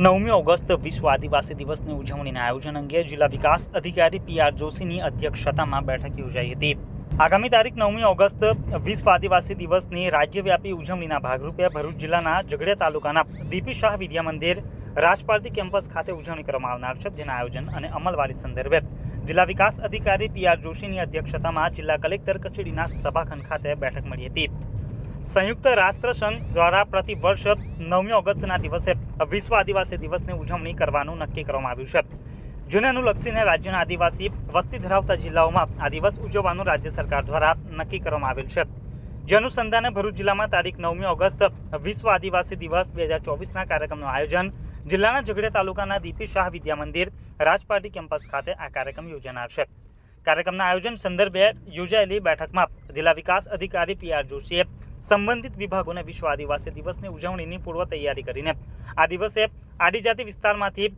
નવમી ઓગસ્ટ વિશ્વ આદિવાસી દિવસની ઉજવણીના આયોજન અંગે જિલ્લા વિકાસ અધિકારી પી આર જોશીની અધ્યક્ષતામાં બેઠક યોજાઈ હતી. આગામી તારીખ નવમી ઓગસ્ટ વિશ્વ આદિવાસી દિવસની રાજ્યવ્યાપી ઉજવણીના ભાગરૂપે ભરૂચ જિલ્લાના ઝઘડિયા તાલુકાના દીપી શાહ વિદ્યા મંદિર રાજપારધી કેમ્પસ ખાતે ઉજવણી કરવામાં આવનાર છે. જેના આયોજન અને અમલવારી સંદર્ભે જિલ્લા વિકાસ અધિકારી પી આર જોશીની અધ્યક્ષતામાં જિલ્લા કલેક્ટર કચેરીના સભાખંડ ખાતે બેઠક મળી હતી. સંયુક્ત રાષ્ટ્ર સંઘ દ્વારા પ્રતિ વર્ષ નવમી ઓગસ્ટના દિવસે વિશ્વ આદિવાસી દિવસની ઉજવણી કરવાનું નક્કી કરવામાં આવ્યું છે. જેને અનુલક્ષીને રાજ્યના આદિવાસી વસ્તી ધરાવતા જિલ્લાઓમાં આ દિવસ ઉજવવાનું રાજ્ય સરકાર દ્વારા નક્કી કરવામાં આવેલ છે. જે અનુસંધાને ભરૂચ જિલ્લામાં તારીખ નવમી ઓગસ્ટ વિશ્વ આદિવાસી દિવસ બે હજાર ચોવીસના કાર્યક્રમનું આયોજન, જિલ્લાના ઝઘડિયા તાલુકાના દીપી શાહ વિદ્યા મંદિર, રાજપાટી કેમ્પસ ખાતે આ કાર્યક્રમ યોજાનાર છે. કાર્યક્રમના આયોજન સંદર્ભે યોજાયેલી બેઠકમાં જિલ્લા વિકાસ અધિકારી પી આર જોશીએ સંબંધિત વિભાગોને વિશ્વ આદિવાસી દિવસની ઉજવણીની પૂર્વ તૈયારી કરીને. આ દિવસે આદિજાતિ વિસ્તારમાંથી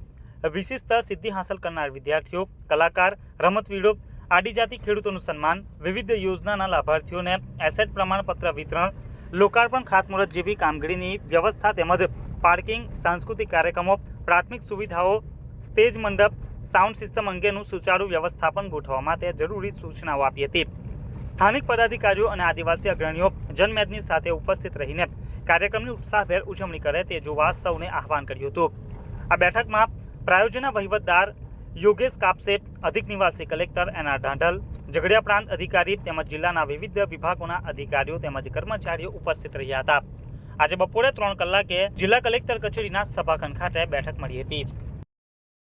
વિશિષ્ટ સિદ્ધિ હાંસલ કરનાર વિદ્યાર્થીઓ, કલાકાર, રમતવીરો, આદિજાતિ ખેડૂતોનું સન્માન, વિવિધ યોજનાના લાભાર્થીઓને એસેટ પ્રમાણપત્ર વિતરણ, લોકાર્પણ ખાતમુહૂર્ત જેવી કામગીરીની વ્યવસ્થા તેમજ પાર્કિંગ, સાંસ્કૃતિક કાર્યક્રમો, પ્રાથમિક સુવિધાઓ, સ્ટેજ મંડપ, સાઉન્ડ સિસ્ટમ અંગેનું સુચારુ વ્યવસ્થાપન ગોઠવવા માટે જરૂરી સૂચનાઓ આપી હતી. સ્થાનિક પદાધિકારીઓ અને આદિવાસી અગ્રણીઓ જનમેદની સાથે ઉપસ્થિત રહીને કાર્યક્રમની ઉત્સાહભેર ઉજવણી કરે તે જોવા સૌને આહવાન કર્યું હતું. આ બેઠકમાં પ્રાયોજના વહીવટદાર યોગેશ કાપસે, અધિક નિવાસી collector N R Dhandhal, Jhagadia પ્રાંત અધિકારી તેમજ જિલ્લાના વિવિધ વિભાગોના અધિકારીઓ તેમજ કર્મચારીઓ ઉપસ્થિત રહ્યા હતા. આજે બપોરે ત્રણ કલાકે જિલ્લા કલેક્ટર કચેરીના સભાખંડ ખાતે બેઠક મળી હતી.